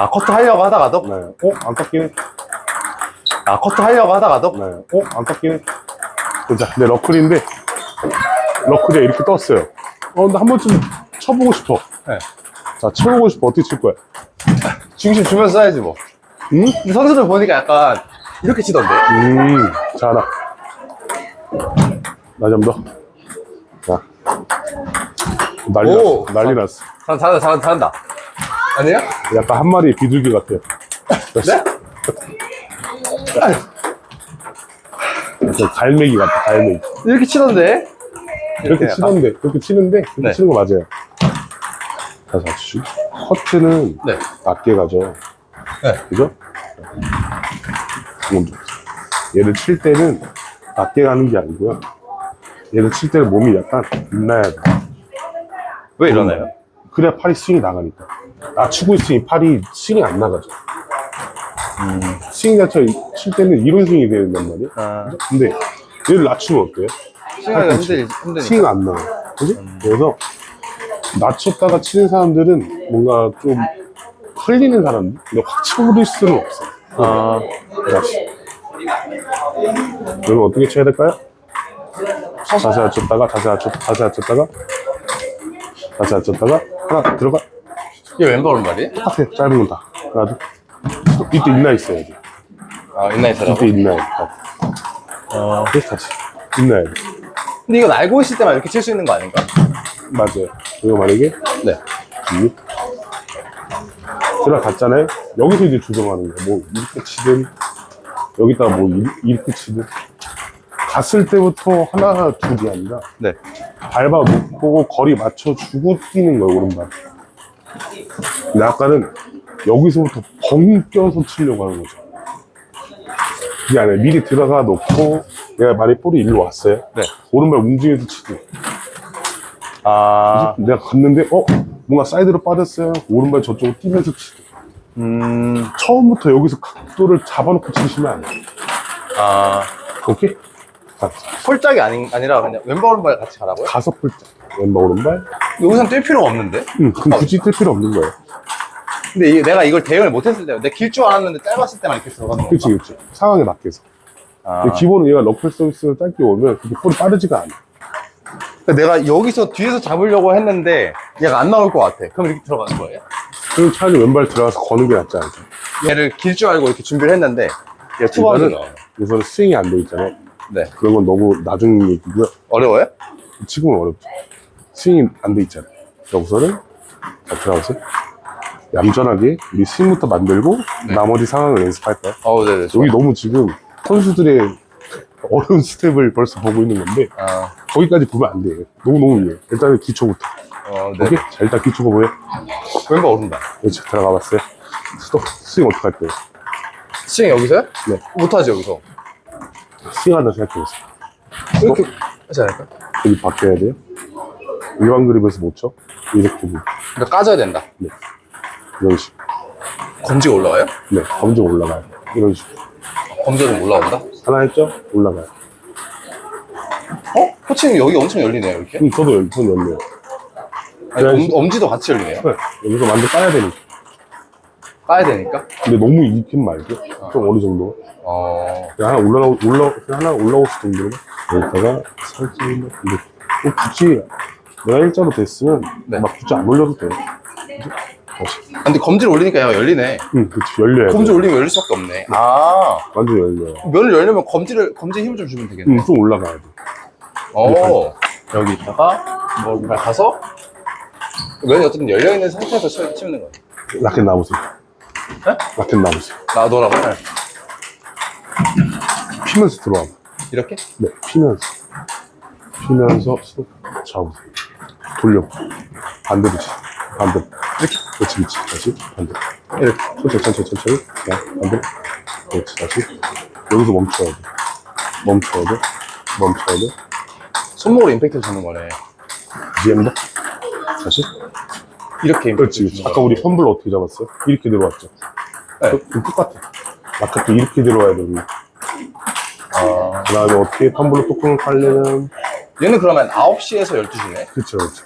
아, 커트 하려고 하다가도? 네. 어? 안 깎이네? 아, 커트 하려고 하다가도? 네. 어? 안 깎이네? 자, 내 러클인데, 러클이 이렇게 떴어요. 어, 근데 한 번쯤 쳐보고 싶어. 네. 자, 쳐보고 싶어. 어떻게 칠 거야? 중심 주면서 써야지, 뭐. 응? 근데 선수들 보니까 약간 이렇게 치던데? 음, 잘하. 나좀 더. 자. 난리 오! 났어. 난리 났어. 잘, 잘한다, 잘한다, 잘한다. 아니에요? 약간 한 마리 비둘기 같아요. 네? 약간 갈매기 같아, 갈매기. 이렇게 치던데? 이렇게 약간. 치는데, 그렇게 치는데, 그렇게 네. 치는 거 맞아요. 자, 자, 주. 커트는 네. 낮게 가죠. 네. 그죠? 얘를 칠 때는 낮게 가는 게 아니고요. 얘를 칠 때는 몸이 약간 빛나야 돼. 왜 이러나요? 그래야 팔이 스윙이 나가니까. 낮추고 있으니 팔이 스윙이 안 나가죠. 음. 스윙 자체가 칠 때는 이런 스윙이 된단 말이에요. 아, 근데 얘를 낮추면 어때요? 시간이 힘들, 힘드니까. 스윙 안 나와요. 그지? 그래서 낮췄다가 치는 사람들은 뭔가 좀 흘리는? 근데 확 쳐버릴 수는 없어. 아, 다시. 그러면 어떻게 쳐야 될까요? 자세 낮췄다가, 자세 낮췄, 자세 낮췄다가, 자세 낮췄다가, 하나 들어가. 이게 왼발 오른발이에요? 똑같아. 짧은 건 다. 하나, 둘. 이때 있나 있어야지. 아, 인라이트라고? 이때 있나. 어. 그래서 다시. 있나 야 근데 이건 알고 있을 때만 이렇게 칠 수 있는 거 아닌가? 맞아요. 이거 만약에 네. 이 들어갔잖아요. 여기서 이제 조정하는 거예요. 뭐 이렇게 치든 여기다가 뭐 이- 이렇게 치든 갔을 때부터 하나 둘이 아니라 네. 밟아 놓고 거리 맞춰주고 뛰는 거예요 오른발. 근데 아까는 여기서부터 벙 껴서 치려고 하는 거죠. 그게 아니라 미리 들어가 놓고 내가 만약 볼이 일로 왔어요. 네. 오른발 움직여서 치고 아, 내가 갔는데 어 뭔가 사이드로 빠졌어요. 오른발 저쪽으로 뛰면서 치고 음, 처음부터 여기서 각도를 잡아놓고 치시면 안 돼요. 아. 오케이? 자, 폴짝이 아닌, 아니라 그냥 왼발 오른발 같이 가라고요? 가서 풀자. 왼발 오른발. 여기선 뛸 필요가 없는데? 응, 그럼 굳이 뜰 필요 없는 거예요. 근데 이게 내가 이걸 대응을 못했을 때, 내가 길줄 알았는데 짧았을 때만 이렇게 들어가는 거. 그렇지, 그렇지. 상황에 맞게서. 아. 근데 기본은 얘가 러플 서비스를 짧게 오면 그렇게 볼이 빠르지가 않아. 그러니까 내가 여기서 뒤에서 잡으려고 했는데 얘가 안 나올 것 같아. 그럼 이렇게 들어가는 거예요? 그럼 차라리 왼발 들어가서 거는 게 낫지 않죠. 얘를 길 줄 알고 이렇게 준비를 했는데 얘가 투바운드 이거는- 나와요. 우선 스윙이 안 돼 있잖아요. 네. 그런 건 너무 나중 얘기고요. 어려워요? 지금은 어렵죠. 스윙이 안 돼 있잖아요. 여기서는 자, 들어가서 얌전하게 우리 스윙부터 만들고 나머지 상황을 연습할까요? 어, 네네. 좋아. 여기 너무 지금 선수들의 어려운 스텝을 벌써 보고 있는 건데 아, 거기까지 보면 안 돼요. 너무 너무 위해. 일단은 기초부터. 어, 네. 오케이? 자, 일단 기초가 뭐예요? 왼발 오른발. 그렇지, 들어가 봤어요. 또 스윙 어떻게 할 거예요? 스윙 여기서요? 네. 못하지, 여기서. 스윙한다 생각해보세요. 이렇게 하지 않을까? 여기 바뀌어야 돼요. 일반 그립에서 못 쳐. 이렇게. 그러니까 까져야 된다. 이런 식으로. 검지가 올라와요? 네, 검정 올라가요. 이런 식으로. 검지가 좀 올라온다? 하나 했죠? 올라가요. 어? 코칭이 여기 엄청 열리네요, 이렇게. 그럼 저도 여기 손 열려요. 아니, 그래야지. 엄, 엄지도 같이 열리네요. 네, 여기서 만들 까야 되니까. 까야 되니까. 근데 너무 익힌 말고, 좀 어느 정도. 어, 그냥 하나 올라오, 올라, 그냥 하나 올라올 수 정도로. 여기다가 살짝, 이렇게. 뭐 굳이, 내가 일자로 됐으면, 네. 막 굳이 안 올려도 돼요. 다시. 근데 검지를 올리니까 얘가 열리네. 응, 그치, 열려야 돼. 검지 올리면 열릴 수밖에 없네. 아, 완전 열려요. 면을 열려면 검지를, 검지에 힘을 좀 주면 되겠네. 응, 좀 올라가야 돼. 어, 여기 있다가, 뭐, 가서, 면이 어쨌든 열려있는 상태에서 치- 치는 거예요. 라켓 놔보세요. 네? 라켓 놔보세요. 놔둬라고? 피면서 들어와. 봐. 이렇게? 네, 피면서. 피면서 손 잡으세요. 돌려. 반대로 치. 반대로. 이렇게. 그렇지, 그렇지. 다시 반대로. 이렇게. 천천히, 천천히, 천천히. 자, 반대로. 그렇지, 다시. 여기서 멈춰야 돼. 멈춰야 돼. 멈춰야 돼. 손목으로 임팩트를 주는 거네. 이해한다? 다시. 이렇게 임팩트. 그렇지, 그렇지. 아까 우리 펌블 어떻게 잡았어요? 이렇게 들어왔죠. 네. 그, 그 똑같아. 아까도 이렇게 들어와야 되고. 아, 그 다음에 어떻게 펌블로 뚜껑을 깔려면. 얘는 그러면 9시에서 12시네. 그쵸, 그쵸.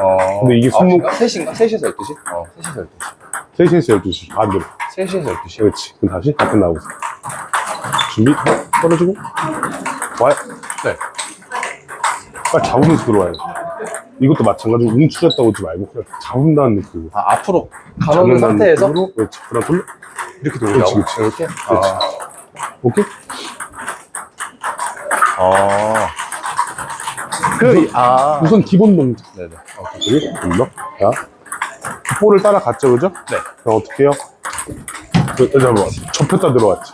어. 근데 이게 손목- 9시인가? 3시인가? 3시에서 12시? 어, 3시에서 12시. 3시에서 12시 반대로 3시에서 12시. 그렇지 그럼 다시 앞에 나오고 준비 떨어지고 와요 네. 빨리 잡으면서 들어와요 이것도 마찬가지로 움츠렸다 오지 말고 그냥 잡는다는 느낌으로 아, 앞으로 가놓은 잡는다는 상태에서 느낌으로 그렇지 그럼 돌려 이렇게 돌리라고? 그렇지, 그렇지. 이렇게? 그렇지. 아. 오케이? 아. 그, 이- 아. 우선 기본 동작 네네. 여기 돌려 자 볼을 따라갔죠 그죠? 네. 그럼 어떻게 해요? 그, 잠깐만 접혔다 들어왔지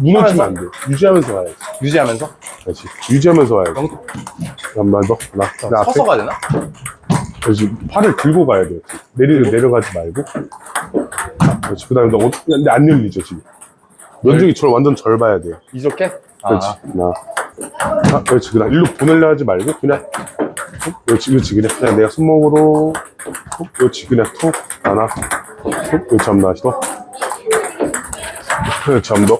무너지면 안 돼 유지하면서 가야지 유지하면서? 그렇지 유지하면서 가야지 영, 한번 더 하나 그 앞에 서서 가야 되나? 그렇지 팔을 들고 가야 돼 내리, 내려가지 말고 그렇지 그 다음에 너 어, 근데 안 열리죠 지금 면적이 절 완전 절 봐야 돼요 이렇게? 그렇지 아. 하나 아, 그렇지 그냥 일로 보내려 하지 말고 그냥 툭 그렇지 그렇지 그냥 그냥 내가 손목으로 툭 그렇지 그냥 툭 하나 툭 그렇지 한번 다시 더 그렇지 한번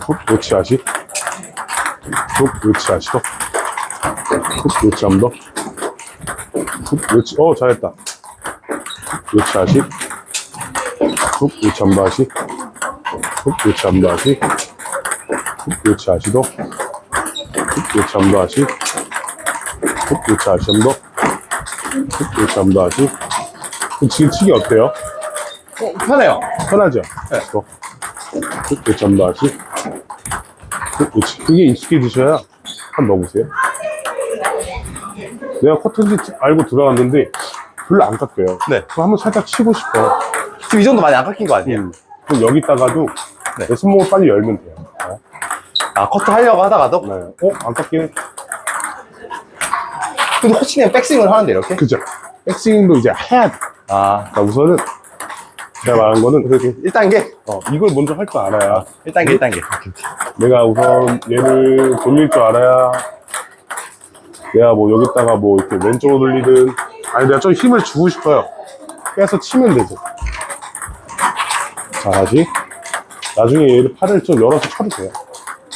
더툭 그렇지 다시 툭 그렇지 다시 더툭 그렇지 한번 더툭 그렇지 어 잘했다 툭 그렇지 다시 툭 그렇지 한번 다시 툭 그렇지 한번 다시 그렇지 아시도 그렇지 한번 다시 그렇지 아시 한번 그렇지 한번 다시 지금 치기 어때요? 어, 편해요. 편하죠? 네. 또. 그렇지 한번 다시 그렇지 그게 익숙해지셔야 한번 넣어보세요 내가 커튼지 알고 들어갔는데 별로 안 깎여요 네. 그럼 한번 살짝 치고 싶어 지금 이 정도 많이 안 깎인 거 아니에요? 음. 그럼 여기다가도 네. 내 손목을 빨리 열면 돼요 어? 아, 커트 하려고 하다가도? 네. 어? 안 깎이네 근데 코치님 백스윙을 하는데, 이렇게? 그죠? 백스윙도 이제 해야 돼. 아, 자, 우선은 제가 말한 거는 그렇게 1단계? 어, 이걸 먼저 할 줄 알아야 1단계, 1단계. 내가 우선 얘를 돌릴 줄 알아야 내가 뭐 여기다가 뭐 이렇게 왼쪽으로 돌리든 아니 내가 좀 힘을 주고 싶어요. 빼서 치면 되죠. 자, 다시 나중에 얘를 팔을 좀 열어서 쳐도 돼요.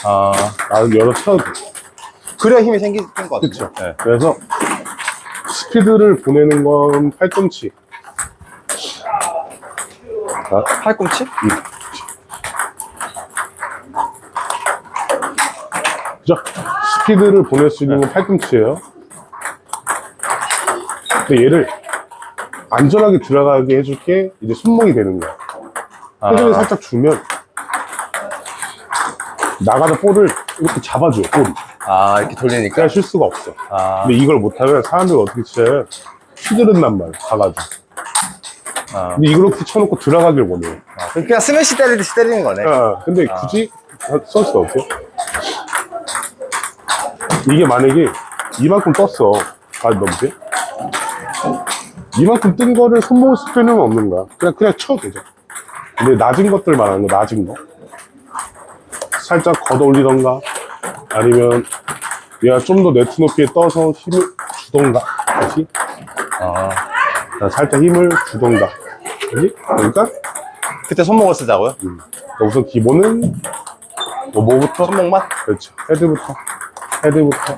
아, 나는 열어서 쳐도 돼. 그래야 힘이 생기는 것 같아요. 그쵸. 네. 그래서 스피드를 보내는 건 팔꿈치. 자, 팔꿈치? 그죠? 스피드를 보낼 수 있는 건 팔꿈치예요. 근데 얘를 안전하게 들어가게 해줄 게 이제 손목이 되는 거야. 회전을 아, 살짝 주면 나가는 볼을 이렇게 잡아줘요, 볼이. 아, 이렇게 돌리니까. 그래야 실수가 없어. 아, 근데 이걸 못하면 사람들이 어떻게 쳐요? 휘두른단 말이야, 가가지고. 아. 근데 이렇게 쳐놓고 들어가길 원해요. 그냥 스매시 때리듯이 때리는 거네. 아, 근데 굳이 쓸 수 없어요. 이게 만약에 이만큼 떴어. 아, 넘지? 이만큼 뜬 거를 손목을 쓸 필요는 없는 거야. 그냥, 그냥 쳐도 되죠. 근데 낮은 것들 말하는 거, 낮은 거. 살짝 걷어 올리던가, 아니면 얘가 좀 더 네트 높이에 떠서 힘을 주던가, 다시. 아, 자, 살짝 힘을 주던가. 그지? 그러니까 그때 손목을 쓰자고요? 우선 기본은 뭐 뭐부터? 손목만? 그렇죠. 헤드부터. 헤드부터.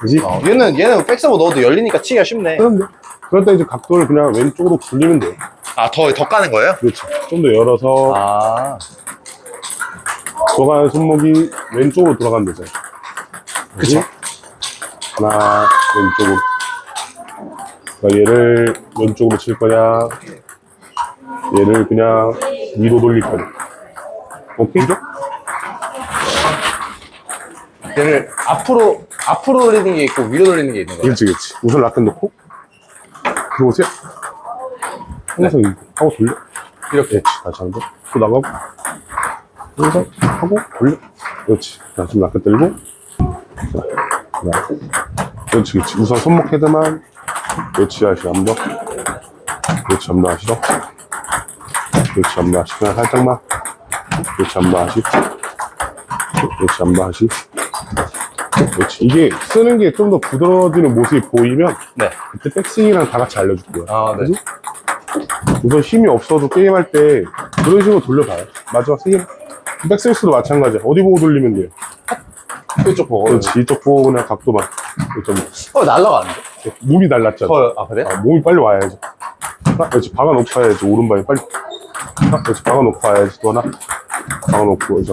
그지? 어, 얘는, 얘는 백서버 넣어도 열리니까 치기가 쉽네. 그런데 그럴 때 이제 각도를 그냥 왼쪽으로 굴리면 돼요. 아, 더, 더 까는 거예요? 그렇죠. 좀 더 열어서 아, 들어가는 손목이 왼쪽으로 들어가면 되죠. 그쵸. 하나, 왼쪽으로. 그러니까 얘를 왼쪽으로 칠 거냐, 얘를 그냥 위로 돌릴 거냐. 오케이? 얘를 앞으로, 앞으로 돌리는 게 있고, 위로 돌리는 게 있는 거예요? 그렇지, 그렇지. 우선 라켓 놓고, 들어오세요. 항상 이렇게 하고 돌려. 이렇게. 다시 한 번. 또 나가고. 여기서 하고 돌려. 그렇지. 자, 지금 라켓 들고. 그렇지, 그렇지. 우선 손목 헤드만. 그렇지, 다시 한 번. 그렇지, 한번 하시죠. 그렇지, 한번 하시. 그냥 살짝만. 그렇지, 한번 하시. 그렇지, 한번 하시. 그렇지. 이게 쓰는 게 좀 더 부드러워지는 모습이 보이면 네. 그때 백스윙이랑 다 같이 알려줄게요. 아, 네. 그지? 우선 힘이 없어도 게임할 때 그런 식으로 돌려봐요. 마지막 세 개. 백스윙스도 마찬가지야. 어디 보고 돌리면 돼요. 이쪽 보고. 그렇지. 이쪽 보고 그냥 각도만. 좀 어, 날라가는데? 몸이 달랐잖아. 더, 아, 그래? 아, 몸이 빨리 와야지. 아, 그렇지. 박아놓고 해야지. 오른발이 빨리. 아, 그렇지. 박아놓고 해야지. 또 하나. 박아놓고, 이제.